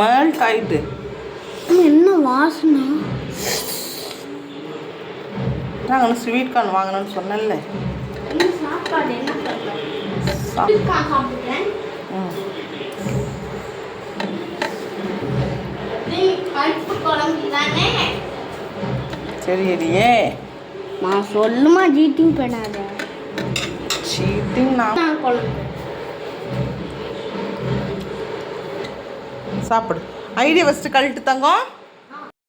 Melt ஆயிட்டு என்ன வாசனை? நாங்கள் ஸ்வீட் கார்ன் வாங்கணும்னு சொன்னேன்ல. சரி சரியே நான் சொல்லுமா ஜீட்டிங் பண்ணாத சீட்டிங் நான் குழம்பு சாப்பிடு. ஐடியா ஃபஸ்ட்டு கழட்டு தங்கம்.